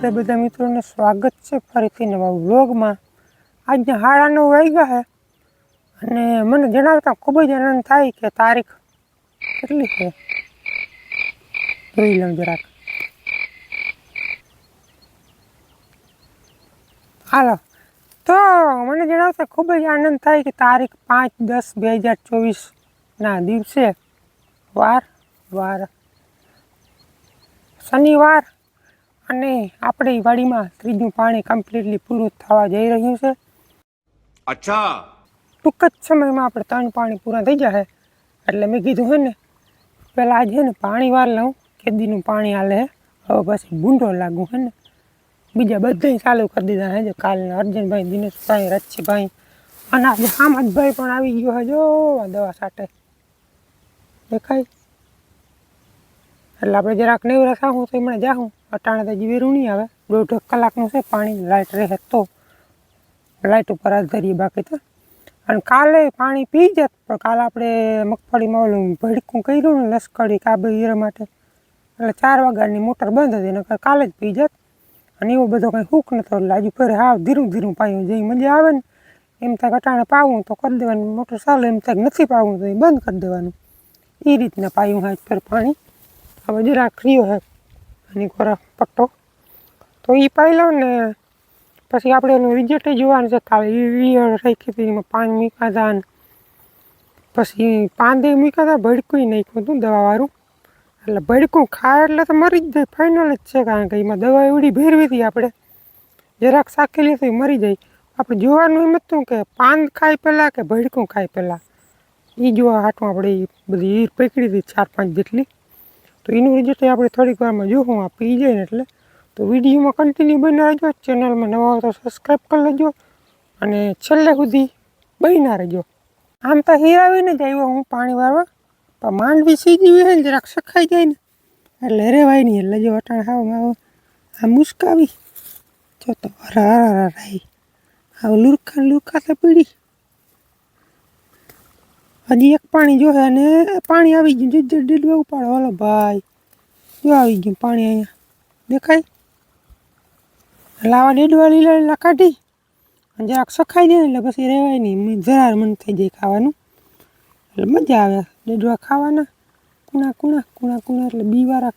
મુરલીધર બધા મિત્રોને સ્વાગત છે ફરીથી નવા વ્લોગમાં. આજના સાડા નવ વાગ્યા છે અને મને જણાવતા ખૂબ જ આનંદ થાય કે તારીખ કેટલી છે? જોઈ લઉં જરાક. હાલો. તો મને જણાવતા ખૂબ જ આનંદ થાય કે તારીખ પાંચ દસ બે હજાર ચોવીસના દિવસે વાર વાર. શનિવાર અને આપણી વાડીમાં ત્રીજું પાણી કમ્પ્લીટલી પૂરું થવા જઈ રહ્યું છે. અચ્છા. ટૂંક જ સમયમાં આપણે ત્રણ પાણી પૂરા થઈ જશે એટલે મેં કીધું હે ને પહેલાં આજે ને પાણી વાર લઉં કેદીનું પાણી હાલે હવે પછી ભૂંડો લાગુ હે ને. બીજા બધા ચાલુ કરી દીધા હે જો કાલના અર્જનભાઈ દિનેશભાઈ રચીભાઈ અને આજે હામદભાઈ પણ આવી ગયો હજો દવા સાથે. દેખાય? એટલે આપણે જરાક નેવરા થાવું તો એમણે જાઉં. અટાણે તો હજી રૂણી આવે. દોઢ કલાકનું છે પાણી લાઇટ રહે તો. લાઇટ ઉપર આધારીએ બાકી તો. અને કાલે પાણી પી જત, પણ કાલે આપણે મગફળીમાં ઓલું ભડકું કર્યું ને લશ્કરી કાબે હીરા માટે. એટલે ચાર વાગ્યાની મોટર બંધ હતી, નકર કાલે જ પી જત. અને એવો બધો કંઈ હૂક નતો, એટલે હજુ ફરે હાવ ધીરું ધીરું પાયું. જે મજા આવે ને, એમ થાય અટાણે પાવું તો કરી દેવાનું. મોટર ચાલે એમ થાય નથી પાવું તો એ બંધ કરી દેવાનું. એ રીતના પાયું હાથ પર પાણી. હવે બાજુ રાખડીઓ હે અને કોરા પટ્ટો. તો એ પાઈ લઉં ને. પછી આપણે એનું રિઝલ્ટ જોવાનું છે કાલે ઈયળ રાખી હતી એમાં પાન મૂક્યા હતા ને. પછી પાંદે મૂક્યા હતા ભડકું નાખ્યું હતું દવાવાળું. એટલે ભડકું ખાય એટલે તો મરી જ જાય ફાઇનલ જ છે કારણ કે એમાં દવા એવડી ભેરવી હતી આપણે. જરાક સાકેલી હતી મરી જાય. આપણે જોવાનું એમ હતું કે પાન ખાય પહેલાં કે ભડકું ખાય પહેલાં? એ જોવા હાટું આપણે બધી ઈર પકડી હતી, ચાર પાંચ જેટલી. તો એનું રિઝલ્ટ આપણે થોડીક વારમાં જોવું આ પી જાય ને એટલે. તો વિડીયોમાં કન્ટિન્યુ બની રહેજો ચેનલમાં નવા તો સબસ્ક્રાઈબ કરી લેજો અને છેલ્લે સુધી બન્યા રહેજો. આમ તો હીરાવીને જ આવ્યો હું પાણી વાળવા પણ માંડવી સીજી હોય ને જરાક સખાઈ જાય ને. એટલે રેવાય નહીં, એટલે જો અટાણ હાવ આવો. આ મુસ્કાવી. જો તો હરા હરા રાઈ આવું લુરખા લુરખા તો પીડી. હજી એક પાણી જોશે અને પાણી આવી ગયું, જજ ડેડવા ઉપાડો. હાલો ભાઈ, જો આવી ગયું પાણી અહીંયા. દેખાય? લાવા ડેડવા લીલા લીલા કાઢી અને જરાક સખાઈ દે ને એટલે પછી રહેવાય નહીં. જરાર મન થઈ જાય ખાવાનું. એટલે મજા આવે ડેડવા ખાવાના. કુણા કુણા કુણા કુણા એટલે બીવારા.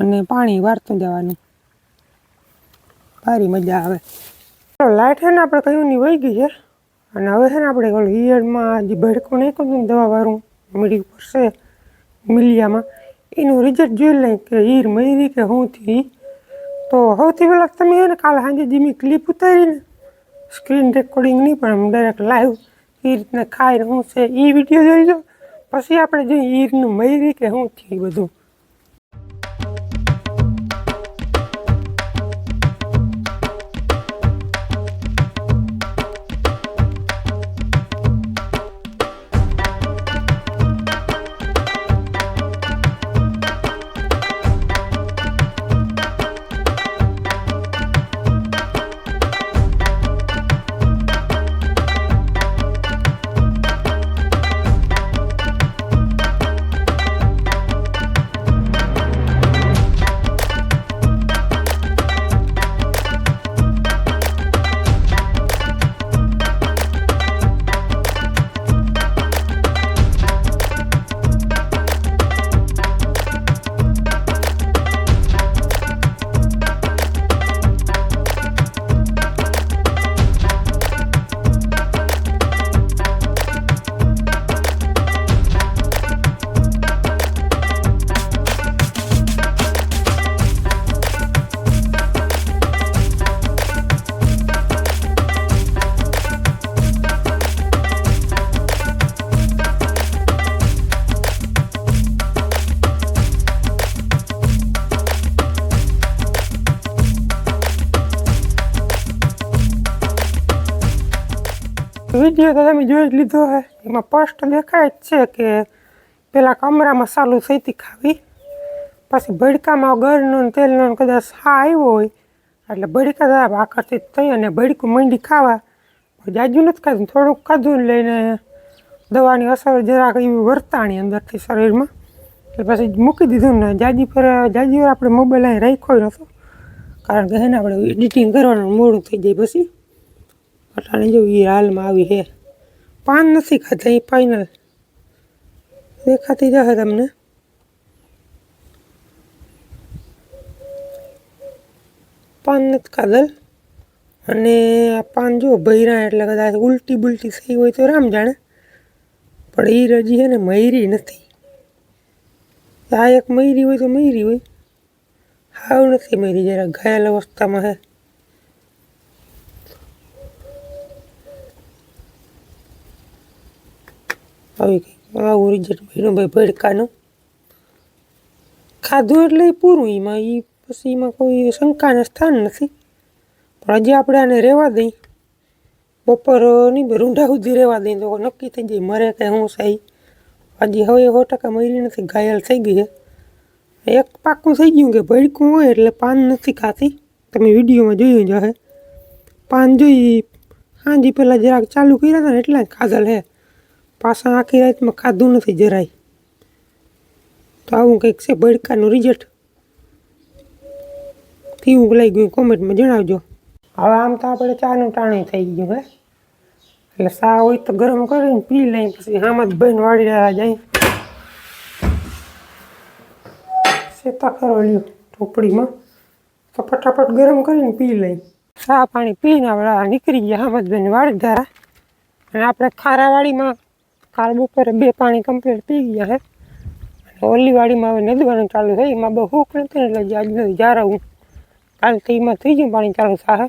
અને પાણી વારતું જવાનું. ભારી મજા આવે. લાઇટ છે ને, આપણે કયું ની વહી ગઈ છે? અને હવે છે ને આપણે ઓલું ઈયળમાં જે ભડકું નાખ્યું હતું ને દવાવાળું મીડી ઉપર છે, મિલિયામાં, એનું રિઝલ્ટ જોઈ લઈએ કે ઈર મરી કે હુંથી તો સૌથી પહેલાં તમે છે ને કાલે સાંજે જે ક્લિપ ઉતારીને સ્ક્રીન રેકોર્ડિંગ નહીં પણ ડાયરેક્ટ લાઈવ એ રીતના ખાઈને શું છે એ વીડિયો જોઈ લો પછી આપણે જોઈએ ઈરનું મરી કે શું થયું બધું. તો તમે જોઈ જ લીધો હે. એમાં સ્પષ્ટ દેખાય જ છે કે પહેલાં કમરામાં સાલું હતી ખાવી પછી ભડકામાં ગળનો ને તેલનો કદાચ હા આવ્યો હોય. એટલે ભડકા જરા આકર્ષિત થઈ અને ભડકું મંડી ખાવા. જાજુ નથી ખાધું. થોડુંક ખાધું લઈને દવાની અસર જરાક એવી વર્તાણી અંદરથી શરીરમાં. એટલે પછી મૂકી દીધું ને જાજી પર, જાજી વાર આપણે મોબાઈલ અહીં રાખ્યો નહોતો. કારણ કે એને આપણે એડિટિંગ કરવાનું મોડું થઈ જાય પછી. અટાણે જો એ હાલમાં આવી હે. પાન નથી ખાતા એ ફાઇનલ દેખાતી જશે તમને. પાન નથી ખાધલ. અને આ પાન જો ભૈરા એટલે કદાચ ઉલટી બુલટી થઈ હોય તો રામ જાણે. પણ એ રજી છે ને મયરી નથી. આ એક મયરી હોય તો મયરી હોય. હાવ નથી મયરી જરા ઘાયલ અવસ્થામાં હે. આવી ગઈ. આવું રિઝલ્ટ ભાઈનો ભાઈ ભડકાનું. ખાધું એટલે પૂરું, એમાં એ પછી એમાં કોઈ શંકાના સ્થાન નથી. પણ હજી આપણે આને રહેવા દઈ. બપોર નહીં રૂંઢા સુધી રહેવા દઈએ તો નક્કી થઈ જાય, મરે કે હું સહી હજી હવે સો ટકા મરી નથી, ઘાયલ થઈ ગઈ છે. એક પાકું થઈ ગયું કે ભડકું હોય એટલે પાન નથી ખાતી. તમે વિડીયોમાં જોયું જ હશે. પાન જોઈ સાંજી પહેલાં જરાક ચાલુ કર્યા હતા ને, એટલા જ ખાધલ હે પાછા આખી રાતમાં ખાધું નથી જરાય. તો આવું કંઈક છે ભડકાનું રિઝલ્ટ કેવું લઈ ગયું કોમેન્ટમાં જણાવજો. હવે આમ તો આપણે ચાનું ટાણી થઈ ગયું, હે? એટલે સા હોય તો ગરમ કરીને પી લઈ, પછી આમાં જ બહેન વાળી રહ્યા જાય. સેતા કરો લ્યો ટોપડીમાં. તો ફટાફટ ગરમ કરીને પી લઈ. સા પાણી પીને આપણે નીકળી ગયા આમાં જ બેન વાળી ધારા. અને આપણે ખારાવાડીમાં કાલ બપોરે બે પાણી કમ્પ્લીટ પી ગયા હે અને ઓલી હવે નદવાનું ચાલુ થઈ એમાં બહુ હૂક નથી, એટલે આજ નથી જારાવું. તો એમાં થઈ ગયું પાણી ચાલુ થાય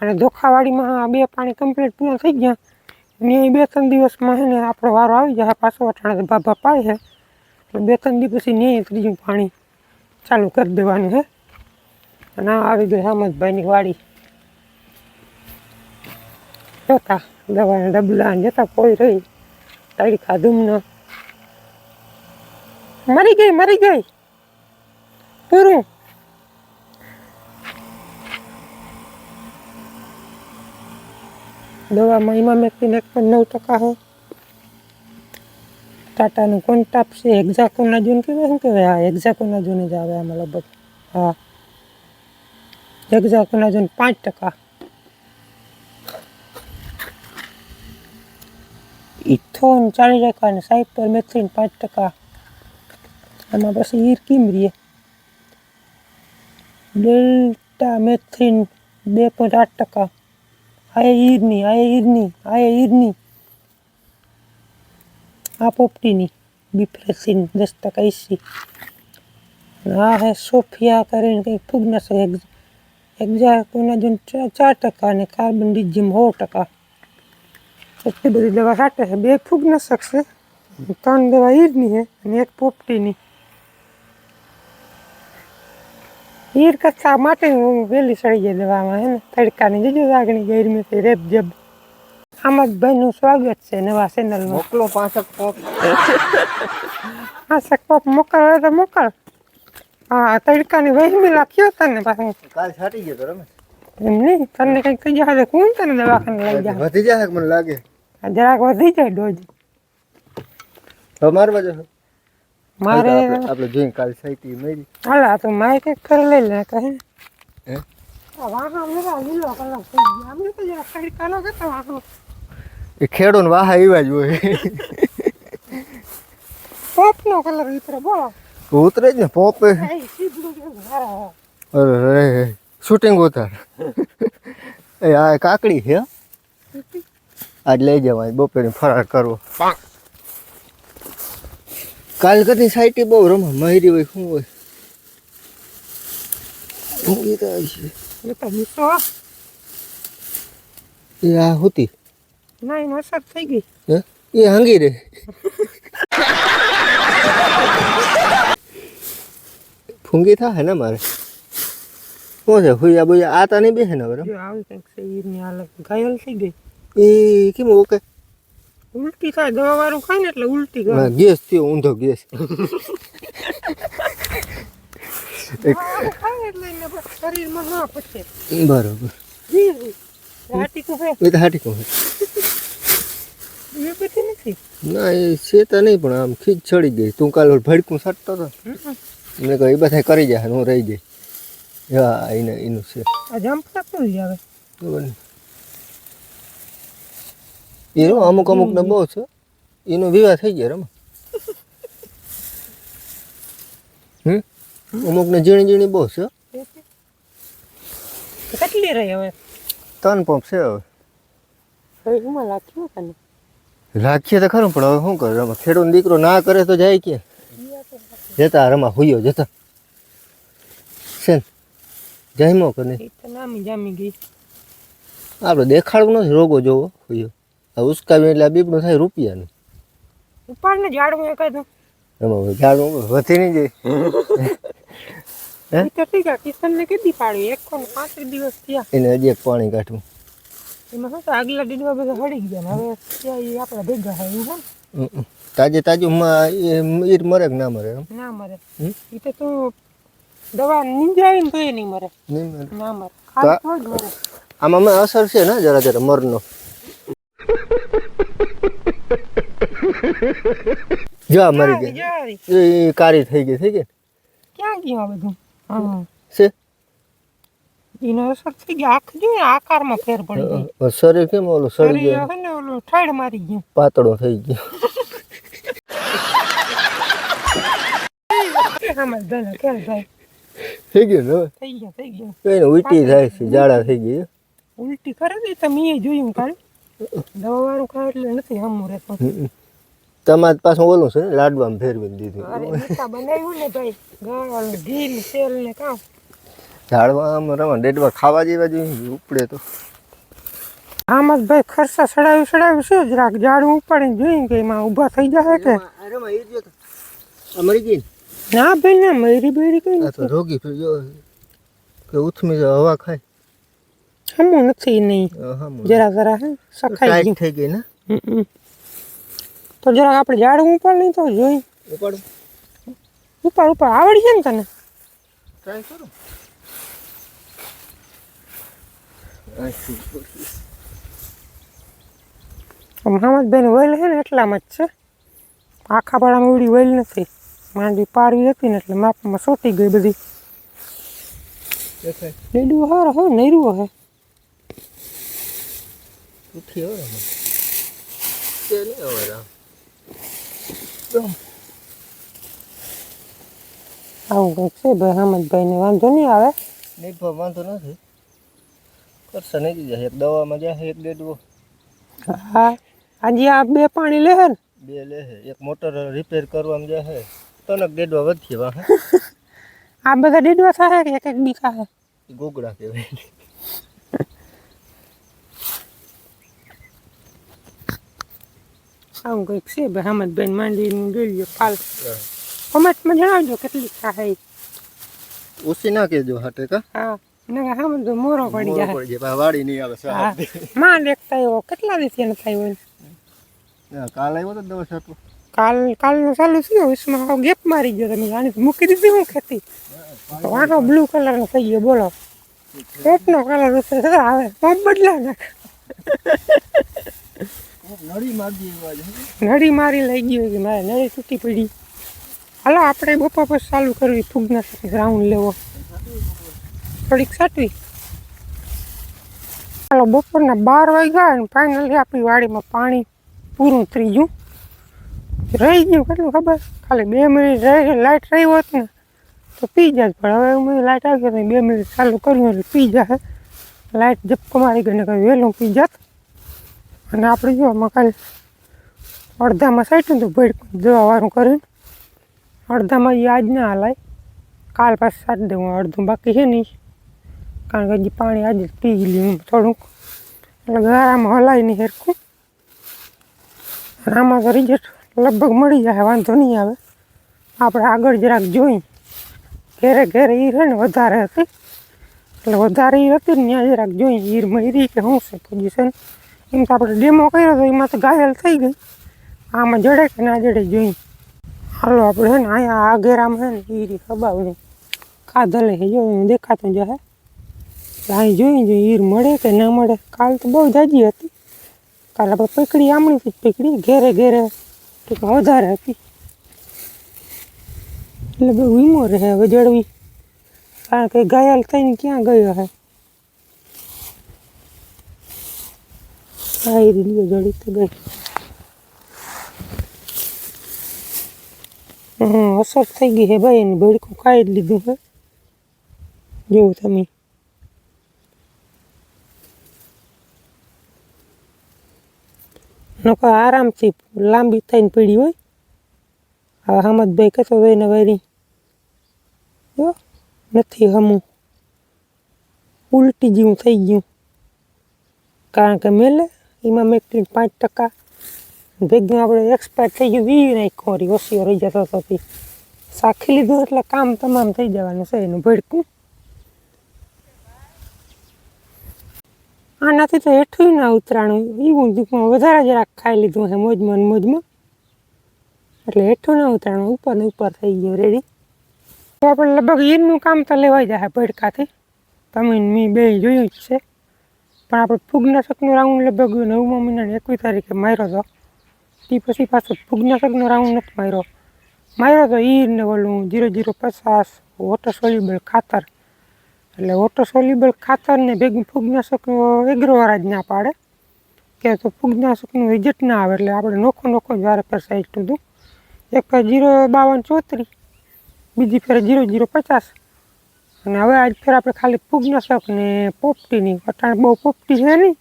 અને ધોખાવાડીમાં બે પાણી કમ્પ્લીટ પૂરા થઈ ગયા. ને બે ત્રણ દિવસમાં છે ને આપણો વારો આવી જાય, પાછો અઠાણે ભાભા પાય છે. બે ત્રણ દિવસ પછી ને ત્રીજું પાણી ચાલુ કરી દેવાનું છે. અને આવી ગઈ હમદભાઈની વાડી. જોતા, દવાના ડબલા જતા કોઈ રહી. તડકા ધૂમનો મરી ગઈ મરી ગઈ. પૂરું. દવામાં ઇમામેક્ટિન એક પણ નવ ટકા છે ટાટાનું કોન્ટાપ છે એક્ઝાકોનાજોન કહેવાય, શું કહેવાય? હા એક્ઝાકોનાજોન જ આવે આમાં લગભગ. હા. એક્ઝાકોનાજોન પાંચ ટકા. ઇથોન ચાલીસ ટકા અને સાયપર મેથ્રીન પાંચ ટકા આમાં પછી ઈર કેમ રહીએ ડેલ્ટા મેથ્રીન બે પોઈન્ટ આઠ ટકા આ એ ઈરની આ એ ઈરની આ એ ઈરની આ પોપટીની બિફ્રેસિન દસ ટકા એસી આ હે સોફિયા કરીને કંઈક ફૂગનાશક એક્ઝા કોઈના જોન ચાર ટકા અને કાર્બન ડિઝિમ સો ટકા એટલી બધી દવા સાટે છે. બે ફૂગનાશક છે. ત્રણ દવા ઈરની છે અને એક પોપટીની. ઈર કરતા માટે હું વહેલી સડી જાય દવામાં હે ને. તડકાની જજો લાગણી ગરમીથી રેપ જબ. આમાં જ ભાઈનું સ્વાગત છે નવા ચેનલમાં મોકલો પાછળ પોપ. હા સકપોપ મોકલ હોય તો મોકલ. હા તડકાની વહેમી લાખ્યો તને પાછું. કાલ છાટી ગયો તો રમે એમ નહીં તને કંઈક થઈ જશે તો કોણ તને દવાખાને લઈ જાય વધી જાય મને લાગે? જરાક વધી જાય ડોઝ. તો મારવા જશો મારે આપણે જોઈને કાલ સાઈટી મેરી. હાલા તો માય કરી લઈ લે કહે. હે? વાહા મેરા લીલો કલર થઈ ગયા અમે તો જરા તડકાનો કેતો વાહો એવા જ હોય. પોપનો કલર ઉતરે બોલો. ઉતરે જ ને પોપ. અરે શૂટિંગ ઉતાર. એ આ કાકડી છે. આજ લઈ જવાય બપોરે ફરાર કરવો. કાલ કરતી સાઈટી બહુ રમા મહેરી હોય શું હોય? ઊંઘી છે. એ આ હોતી? ના અસર થઈ ગઈ. હે? એ હાંગી રે ફૂંગી થાય ને મારે? શું છે હુયા બુયા આ તો નહીં બેસે ને બરાબર આવી કંઈક છે ઈરની હાલત. ઘાયલ થઈ ગઈ. એ કેમ ઓકે ઉલટી થાય દવા વાળું ખાય ને એટલે ઉલટી કરે ગેસ થયો ઊંધો ગેસ. બરોબર. ના એ છે તો નહીં પણ આમ ખીચ ચડી ગઈ. તું કાલ ભડકું સાટતો હતો મેં કહ્યું એ બધા કરી જાય હું રહી જાય હા એને એનું છે. આ જમ્પ આવે નહીં એનો અમુક અમુક ને બહુ છે. એનો વિવાહ થઈ ગયો રમા. હમ? અમુક ને ઝીણી ઝીણી બહુ છે. કેટલી રહી હવે? ત્રણ પંપ છે હવે. તને રાખીએ તો ખરું પણ હવે શું કરે રમા? ખેડૂત દીકરો ના કરે તો જાય કે જતા રમા હુયો જતા. છે જયમો કે નહીં? એ જામી ગઈ. આપણે દેખાડવું નથી રોગો જોવો હુયો આ ઉસકાવી એટલે આ થાય રૂપિયાનું. ઉપાડને ઝાડવું એ કહી દઉં એમાં ઝાડ વધી નહીં જાય? તો ઠીક છે કિશનને કેટલી પાડવી એક કોણ પાંચ દિવસ થયા. એને હજી એક પાણી કાઢવું. એમાં શું આગલા દીડવા બધા હળી ગયા ને હવે ત્યાં એ આપણા ભેગા એવું તાજે તાજું એ મરે કે ના મરે ના મરે. એ તો તું દવા નીંજાવી ને તો એ નહીં મરે. નહીં મરે. ના મરે. જ આમાં અસર છે ને જરા જરા મરનો. જો મરી ગઈ એ કારી થઈ ગઈ થઈ ગઈ ક્યાં ગયું બધું? હા. છે? એનો અસર થઈ ગયો. આખ જો આકારમાં ફેર પડી ગયો શરીર કેમ ઓલો સડી ગયો? ગયું ને ઓલો ઠાડ મારી ગયો. પાતળો થઈ ગયો. થઈ ગયું ને થઈ ગયા થઈ ગયા. એને ઉલટી થાય છે જાડા થઈ ગઈ ઉલટી કરે ને તમે એ જોયું કાલે દવા વાળું ખાય એટલે નથી હમું રહેતો. તમારે પાછું ઓલું છે ને લાડવામાં ફેરવી દીધું. બનાવ્યું ને ભાઈ. ગળવાનું ઘી ને તેલ ને કામ. ઝાડવા આમ રમા ડેડવા ખાવા જેવા જોઈએ ઉપડે તો. આમાં જ ભાઈ ખર્ચા ચડાવ્યું ચડાવ્યું છે જરાક ઝાડું ઉપાડીને જોઈએ કે એમાં ઊભા થઈ જાય કે? મરી ગઈ ના? ભાઈ ના મરી બેરી કઈ રોગી થઈ કે ઉથમી હવા ખાય. હમું નથી નહીં. જરા જરા હે સખાઈ ગયું. થઈ ગઈ ને? તો જરા આપણે ઝાડું ઉપર નહીં તો જોઈ. ઉપર ઉપર ઉપર આવડી છે ને તને? ટ્રાય કરો. મોહમ્મદભાઈ વેલ છે? ને એટલામાં જ છે. આખા પાડામાં ઉડી વેલ નથી. માંડવી પારવી હતી ને એટલે માપમાં સોટી ગઈ બધી. લેડું હારો હે નૈરું હે. ઉઠી હવે રમા. તે નહીં હવે રામ. આવું કંઈક છે ભાઈ હમદભાઈને વાંધો નહીં આવે નહીં પણ વાંધો નથી કરશે નહીં જાય એક દવામાં જાય એક ડેડવો હા આજે આ બે પાણી લે હે ને બે લે છે એક મોટર રિપેર કરવામાં જાય તનક ડેડવા વધીએ વાહે આ બધા ડેડવા થાય કે એક એક બી ખાય એ ગોગડા કહેવાય આવું કંઈક છે ભાઈ માંડીનું માંડીને ગયેલી પાલ કોમેન્ટમાં જણાવજો કેટલી થાય ઓછી ના કહેજો હાટે કા હા ના હમદ મોરો પડી જાય પડી જાય વાડી નહીં આવે સાહેબમાં દેખતા એવો કેટલા દિવસે એને થાય હોય કાલ આવ્યો તો દવા છાંટવા કાલ કાલનું ચાલુ થયું વિશમાં ગેપ મારી ગયો તમે જાણી મૂકી દીધી હું ખેતી તો વાંકો બ્લુ કલરનો થઈ ગયો બોલો પોપનો કલર ઉતરે આવે પોપ બદલા નાખ નળી મારી લઈ ગયો કે મારે નળી તૂટી પડી. હાલો, આપણે બપોર પછી ચાલુ કરવી, ફૂગના સાથે રાઉન્ડ લેવો. થોડીક સાટવી હાલો, બપોરના બાર વાગ્યા અને ફાઇનલી આપણી વાડીમાં પાણી પૂરું ત્રીજું રહી ગયું, કેટલું ખબર? ખાલી બે મિનિટ રહી લાઇટ રહી હોત ને, તો પી જાય પણ હવે હું લાઇટ આવી ગઈ બે મિનિટ ચાલુ કર્યું એટલે પી જાય લાઇટ ઝપકો મારી ગઈ ને કંઈ વહેલું પી જાત. અને આપણે જો આમાં કાલે અડધામાં સાઈટું તો ભેડ દવાવાળું કરીને અડધામાં એ આજ ના હલાય. કાલ પાછું સાટ દેવું અડધું બાકી છે નહીં કારણ કે હજી પાણી આજે પી ગયેલું થોડુંક. એટલે ગારામાં હલાય નહીં હેરખું આમાં તો રિઝલ્ટ લગભગ મળી જાય, વાંધો નહીં આવે. આપણે આગળ જરાક જોઈ. ઘેરે ઘેરે ઈર ને વધારે હતી. એટલે વધારે ઈર હતી ને ત્યાં જરાક જોઈ ઈર મરી કે શું છે પોઝિશન એમ તો આપણે ડેમો કર્યો તો એમાં તો ઘાયલ થઈ ગઈ. આમાં જડે કે ના જડે જોઈ. હાલો આપણે હે ને અહીંયા આ ઘેરામાં હે ને ઈરી ખબાવડું કાધલે હે જો દેખાતું હે. અહીં જોઈ જો ઈર મળે કે ના મળે. કાલ તો બહુ જાજી હતી. કાલ આપણે પકડી આમણીથી જ પકડી. ઘેરે ઘેરે ટૂંક વધારે હતી. એટલે બહુ વીમો રહે હવે જળવી કારણ કે ઘાયલ થઈને ક્યાં ગયો હે? આવી લીધો જડી તો ગઈ હમ અસર થઈ ગઈ હે ભાઈ એની ભડકું ખાઈ જ લીધું હે જોવું તમે નકો આરામથી લાંબી થઈને પડી હોય હવે હમદભાઈ કહેતો હોય ને વરી જો નથી હમું ઉલટી જેવું થઈ ગયું કારણ કે મેલે એમાં મેકટીન પાંચ ટકા. ભેગું આપણે એક્સપાયર થઈ ગયું વી નાખ્યો વળી ઓછીઓ રહી જતો હતો સાખી લીધું એટલે કામ તમામ થઈ જવાનું છે એનું ભડકું. આનાથી તો હેઠું ના ઉતરાણું. એવું દુઃખમાં વધારે જરાક ખાઈ લીધું છે મોજમાં મોજમાં. એટલે હેઠું ના ઉતરાણું, ઉપર ને ઉપર થઈ ગયું રેડી તો આપણે લગભગ ઈરનું કામ તો લેવાઈ જાય ભડકાથી. તમે મેં બે જોયું જ છે. પણ આપણે ફૂગનાશકનો રાઉન્ડ લગભગ નવમા મહિનાની એકવીસ તારીખે માર્યો હતો તે પછી પાછો ફૂગનાશકનો રાઉન્ડ નથી માર્યો. માર્યો તો ઈર ને ઓલું જીરો જીરો પચાસ વોટર સોલ્યુબલ ખાતર. એટલે વોટર સોલ્યુબલ ખાતરને ભેગું ફૂગનાશક એગ્રોવાળા જ ના પાડે. કે તો ફૂગનાશકનું રિઝલ્ટ ના આવે એટલે આપણે નોખો નોખો જ વારે ફેર સાઈડ હતું. એક જીરો બાવન ચોત્રીસ, બીજી ફેર જીરો જીરો પચાસ. અને હવે આજ ફેર આપણે ખાલી ફૂગનાશક ને પોપટીની અટાણ બહુ પોપટી છે નહીં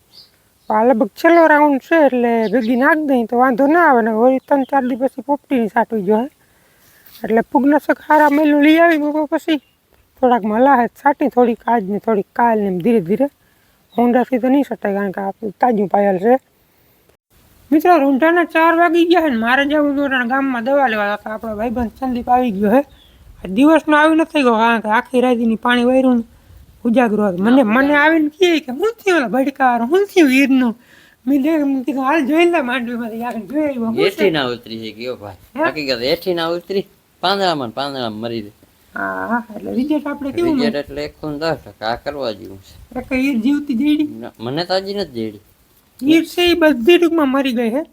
આ લગભગ છેલ્લો રાઉન્ડ છે એટલે ભેગી નાખી દઈ તો વાંધો ના આવે ને વળી ત્રણ ચાર દિવસ પછી પોપટીની સાટવી જોઈએ એટલે ફૂગનાશક સારા મેલું લઈ આવી મૂકો પછી. થોડાક મલાહે સાટી થોડીક આજને થોડીક કાલ ને એમ ધીરે ધીરે. હોન્ડાથી તો નહીં સટાય કારણ કે આપણું તાજું પાયલ છે. મિત્રો રૂંઢાના ચાર વાગી ગયા છે મારે જવું હતું ગામમાં દવા લેવા હતા. આપણો ભાઈબંધ સંદીપ આવી ગયો આ દિવસનો આવી નથી ગયો કારણ કે આખી રાતીની પાણી વહેરું ઉજાગરો હતો. મને મને આવીને કહે કે હું થયું ઓલા ભડકાર હું થયું વીરનું? મેં દેખ મેં કીધું હાલ જોઈ લે માંડવીમાંથી આવીને જોઈ આવ્યો એઠી ના ઉતરી છે કયો ભાઈ. હકીકત એઠી ના ઉતરી. પાંદડામાં પાંદડા પાંદડામાં મરી દે હા હા એટલે રિજેટ આપણે કેવું રિજેટ એટલે એક ખૂણ દસ ટકા આ કરવા જેવું છે. જીવતી જઈડી મને તો હજી નથી જેડી ઈર છે એ બધી ટૂંકમાં મરી ગઈ છે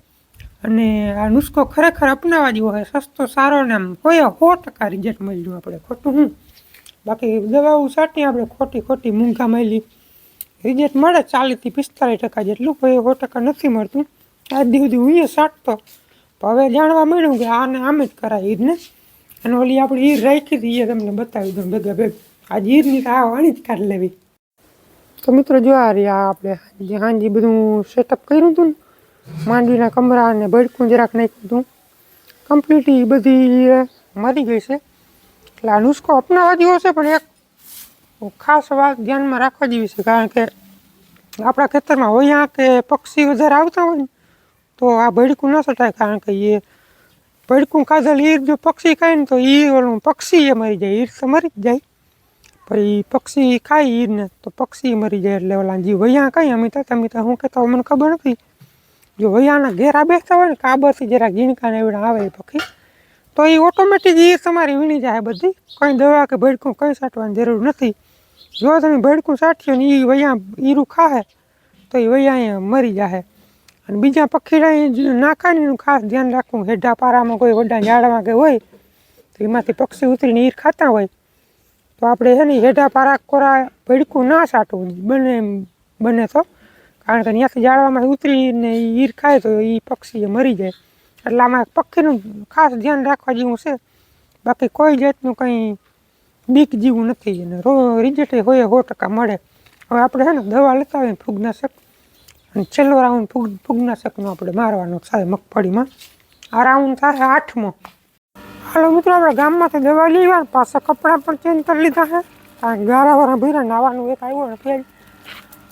અને આ નુસ્ખો ખરેખર અપનાવવા જેવો હોય સસ્તો, સારો ને આમ હોય સો ટકા રિઝલ્ટ મળ્યું આપણે, ખોટું હું? બાકી દવાઓ સાટી આપણે ખોટી ખોટી મૂંઘા મળી. રિઝલ્ટ મળે ચાલીસથી પિસ્તાલીસ ટકા જેટલું કોઈ સો ટકા નથી મળતું. આજ દી સુધી હું એ સાટતો. હવે જાણવા મળ્યું કે આને આમ જ કરાય ઈરને અને ઓલી આપણી ઈર રાખી હતી, એ તમને બતાવી દઉં ભેગા ભેગ. આજ ઈરની આ વાણી જ કાઢી લેવી. તો મિત્રો જો આ રહ્યા આપણે હાંજી બધું સેટઅપ કર્યું હતું ને માંડવીના કમરા અને બળકું જરાક નાખ્યું હતું. કમ્પ્લીટ એ બધી એ મરી ગઈ છે. એટલે આ નુસ્ખો અપનાવવા જેવો છે, પણ એક ખાસ વાત ધ્યાનમાં રાખવા જેવી છે, કારણ કે આપણા ખેતરમાં હોયા કે પક્ષી વધારે આવતા હોય ને, તો આ ભડકું ન સટાય, કારણ કે એ ભડકું ખાધેલ ઈર જો પક્ષી ખાય ને, તો ઈ ઓલું પક્ષી એ મરી જાય, ઈર તો મરી જ જાય. પછી પક્ષી ખાય ઈરને, તો પક્ષી મરી જાય એટલે ઓલા જે વૈયા કઈ, અમિતા તમિતા હું કહેતા મને ખબર નથી. જો વૈયાના ઘેરા બેસતા હોય ને, કાબરથી જરા ગીણકા ને એવડા આવે એ પક્ષી તો એ ઓટોમેટિક ઈર તમારી વીણી જાય બધી. કંઈ દવા કે ભડકું કંઈ સાટવાની જરૂર નથી. જો તમે ભડકું સાટ્યો ને એ વૈયા ઈરું ખાહે, તો એ વૈયા મરી જાય અને બીજા પક્ષીડા ના ખાય ખાસ ધ્યાન રાખવું હેઢા પારામાં કોઈ વડા ઝાડમાં કે હોય, તો એમાંથી પક્ષી ઉતરીને ઈર ખાતા હોય, તો આપણે છે ને હેઢા પારા કોરા ભડકું ના સાટવું બને બને તો. કારણ કે ત્યાંથી જાળવામાં ઉતરીને એ ઈર ખાય તો એ પક્ષી મરી જાય. એટલે આમાં પક્ષીનું ખાસ ધ્યાન રાખવા જેવું છે. બાકી કોઈ જાતનું કંઈ બીક જેવું નથી અને રો રિઝલ્ટ હોય સો ટકા મળે. હવે આપણે છે ને દવા લેતા હોય ફૂગનાશક, અને છેલ્લો રાઉન્ડ ફૂગ, ફૂગનાશકનો આપણે મારવાનો થાય મગફળીમાં. આ રાઉન્ડ થાય આઠમો. હાલો મિત્રો, આપણે ગામમાંથી દવા લેવા પાછા કપડાં પણ ચેન્જ કરી લીધા છે. કારણ કે ગારા વાળા ભીરા નાવાનું એક આવ્યો ને હજી.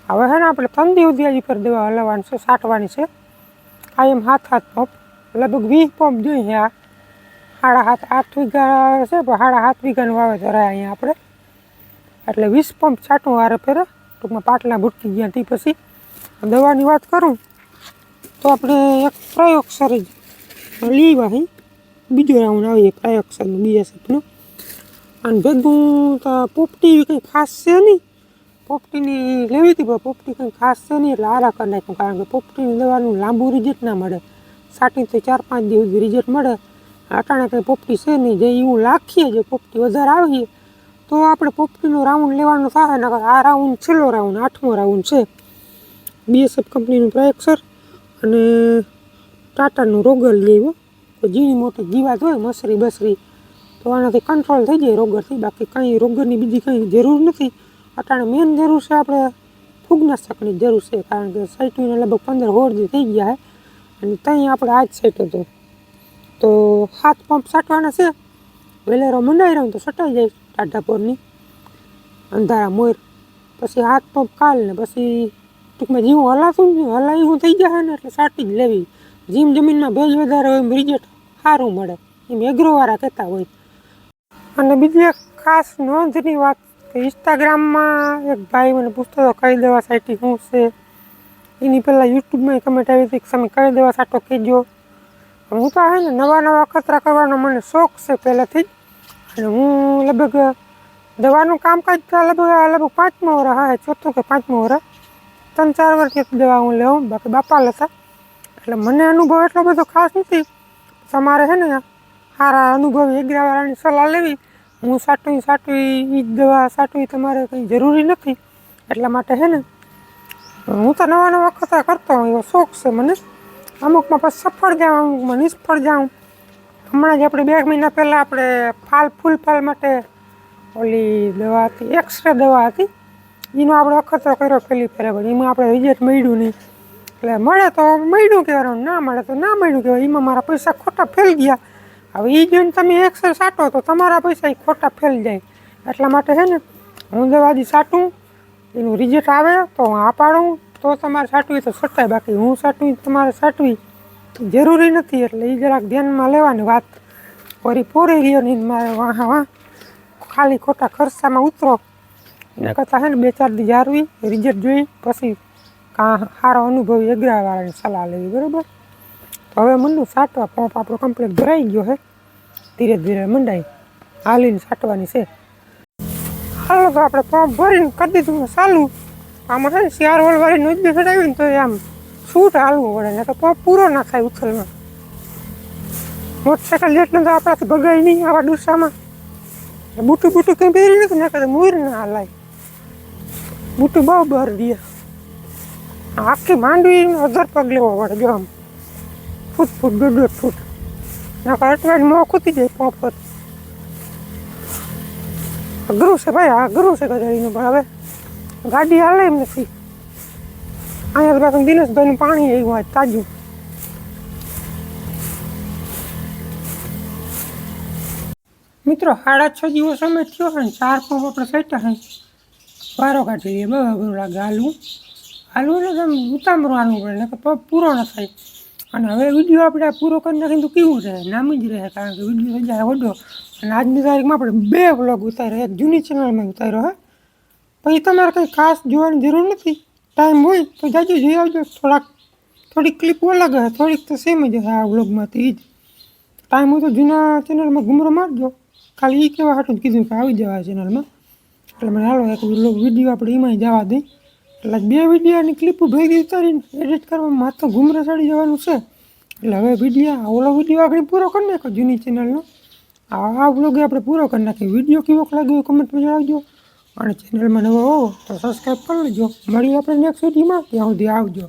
હવે છે ને આપણે દિવસ હજી પર દવા હલાવવાની છે છાંટવાની છે. કાયમ હાથ હાથ પંપ લગભગ વીસ પંપ જોઈએ આ સાડા હાથ આઠ વીઘા છે, પણ સાડા હાથ વીઘાનું વાવેતર અહીંયા આપણે. એટલે વીસ પંપ છાંટું વારે ફેરે. ટૂંકમાં પાટલા ભૂટકી ગયા તે પછી. દવાની વાત કરું, તો આપણે એક પ્રયોગસર જ લેવા હી બીજો રાઉન્ડ આવીએ પ્રયોગસર બીજા સપનું અને ભેગું તો પોપટી કંઈ ખાસ છે નહીં. પોપટીની લેવી હતી, પણ પોપટી કંઈ ખાસ છે નહીં, એટલે આરા કરી નાખ્યું. કારણ કે પોપટીની લેવાનું લાંબુ રિઝલ્ટ ના મળે. સાટીથી ચાર પાંચ દિવસ રિઝલ્ટ મળે. અટાણે કંઈ પોપટી છે નહીં, જે એવું લાખીએ, જે પોપટી વધારે આવીએ, તો આપણે પોપટીનો રાઉન્ડ લેવાનો થાય, નકર આ રાઉન્ડ છેલ્લો રાઉન્ડ આઠમો રાઉન્ડ છે. બીએસએફ કંપનીનું પ્રોએક્સર અને ટાટાનું રોગર લેવો તો ઝીણી મોટી જીવાત હોય, મસરી બસરી, તો આનાથી કંટ્રોલ થઈ જાય રોગરથી બાકી કંઈ રોગરની બીજી કંઈ જરૂર નથી. અટાણે મેન જરૂર છે આપણે ફૂગનાશકની જરૂર છે, કારણ કે સાઈટવીને લગભગ પંદર સોળ થઈ ગયા છે અને ત્યાં આપણે આજ સાઈટ હતો. તો હાથ પંપ સાટવાના છે, વેલેરો મંડાઈ રહ્યો તો સટાઈ જાય ટાઢાપોરની અંધારા મોર. પછી હાથ પંપ કાલ ને પછી ટૂંકમાં જીવ હલાતું ને હલાઈ હું થઈ ગયા ને એટલે સાટી જ લેવી. જીમ જમીનમાં ભેજ વધારે હોય એમ રિઝલ્ટ સારું મળે. એમ એગ્રોવાળા કહેતા હોય. અને બીજી એક ખાસ નોંધની વાત ઇન્સ્ટાગ્રામમાં એક ભાઈ મને પૂછતો હતો કઈ દેવા સાઈટી શું છે? એની પહેલાં યુટ્યુબમાં કમેન્ટ આવી હતી કે તમે કઈ દેવા સાટો કહેજો હું તો હે ને નવા નવા ખતરા કરવાનો મને શોખ છે પહેલાંથી જ. અને હું લગભગ દવાનું કામકાજ લગભગ લગભગ પાંચમો વર હા ચોથું કે પાંચમો વર ત્રણ ચાર વર્ષ એક દવા હું લેવું બાકી બાપા લેતા એટલે મને અનુભવ એટલો બધો ખાસ નથી. તમારે છે ને સારા અનુભવી એગ્રાવાળાની સલાહ લેવી. હું સાટવી સાટવી જ દવા સાટવી તમારે કંઈ જરૂરી નથી એટલા માટે છે ને. હું તો નવા નવા ખતરા કરતો હોઉં, એવો શોખ છે મને. અમુકમાં પછી સફળ જાઉં, અમુકમાં નિષ્ફળ જાઉં. હમણાં જ આપણે બે મહિના પહેલાં આપણે ફાલ, ફૂલ ફાલ માટે ઓલી દવા હતી, એક્સરે દવા હતી. એનો આપણે અખતરો કર્યો પહેલી ફેરે પણ એમાં આપણે રિઝલ્ટ મળ્યું નહીં. એટલે મળે તો મળ્યું કહેવાનું, ના મળે તો ના મળ્યું કહેવાય. એમાં મારા પૈસા ખોટા ફેલ ગયા. હવે એ જોઈને તમે એક્સરે સાટો તો તમારા પૈસા એ ખોટા ફેલ જાય. એટલા માટે છે ને હું દવાજી સાટું એનું રિઝલ્ટ આવે તો હું આ પાડું તો તમારે સાટવી તો સટાય. બાકી હું સાટવી તમારે સાટવી. જરૂરી નથી એટલે એ જરાક ધ્યાનમાં લેવાની વાત. ફરી પૂરી રહ્યો નહીં મારે વાહ વાહ. ખાલી ખોટા ખર્ચામાં ઉતરો. એના કરતાં છે ને બે ચાર દી જારવી રિઝલ્ટ જોઈ પછી કાં સારો અનુભવી અગ્રાવાળાની સલાહ લેવી બરાબર? હવે મંડું સાટવા પંપ આપણો કમ્પ્લીટ ભરાઈ ગયો છે ધીરે ધીરે મંડાઈ. હાલીને સાટવાની છે. હાલો તો આપણે પંપ ભરીને કરી દીધું ચાલું. આમાં છે ને શિયાર હોલ વાળી નોંધ ચડાવી ને તો આમ છૂટ હાલવું પડે ને તો પંપ પૂરો ના થાય ઉથલમાં. મોટરસાઇકલ જેટલું તો આપણાથી ભગાય નહીં આવા ડુસ્સામાં. બુટું બુટું કંઈ પહેરી નથી ને કદાચ મોર ના હલાય. બુટું બહુ બહાર દે આખી માંડવી અધર પગ લેવો પડે જો આમ. ફૂટ ફૂટ, દોઢ દોઢ ફૂટ. નકર અટવાઈને મોં ખૂતી જાય, પોપ પર. અઘરું છે ભાઈ અઘરું છે ગધેડીનું, પણ હવે ગાડી હાલે એમ નથી. અહીંયા પાછું દિનેશભાઈનું પાણી આવ્યું હોય, તાજું. મિત્રો, સાડા છ દિવસ અમે થયો છે ને, ચાર પંપ આપણે સેટા છે વારો કાઢી લઈએ અઘરું લાગે હાલવું. હાલવું એટલે તમે ઉતામરું હાલવું પડે ને પૂરો ન થાય. અને હવે વીડિયો આપણે પૂરો કરી નાખીને તો કેવું રહે? નામ જ રહે, કારણ કે વીડિયો રજા વડો. અને આજની તારીખમાં આપણે બે વ્લોગ ઉતાર્યો. એક જૂની ચેનલમાં ઉતાર્યો, હે. પછી તમારે કંઈ ખાસ જોવાની જરૂર નથી. ટાઈમ હોય તો જાજો જોઈ આવજો. થોડાક, થોડીક ક્લિપ અલગ હે. થોડીક તો સેમ જ હશે આ વ્લોગમાંથી જ. ટાઈમ હોય તો જૂના ચેનલમાં ઘૂમરો મારજો. ખાલી એ કહેવા હાટું જ કીધું કે આવી જવા ચેનલમાં એટલે મને હાલો એક વીડિયો આપણે એમાંય જવા દઈ એટલે બે વિડીયાની ક્લિપ ભેગી ઉતારીને એડિટ કરવામાં માત્ર ઘૂમરા ચડી જવાનું છે. એટલે હવે વિડીયા ઓલો વીડિયો આગળ પૂરો કરી નાખો જૂની ચેનલનો આ બ્લોગે આપણે પૂરો કરી નાખીએ વીડિયો કેવો લાગ્યો કમેન્ટમાં જણાવજો. અને ચેનલમાં નવો હોવો તો સબસ્ક્રાઈબ કરી લેજો. મળીએ આપણે નેક્સ્ટ વિડીયોમાં ત્યાં સુધી આવજો.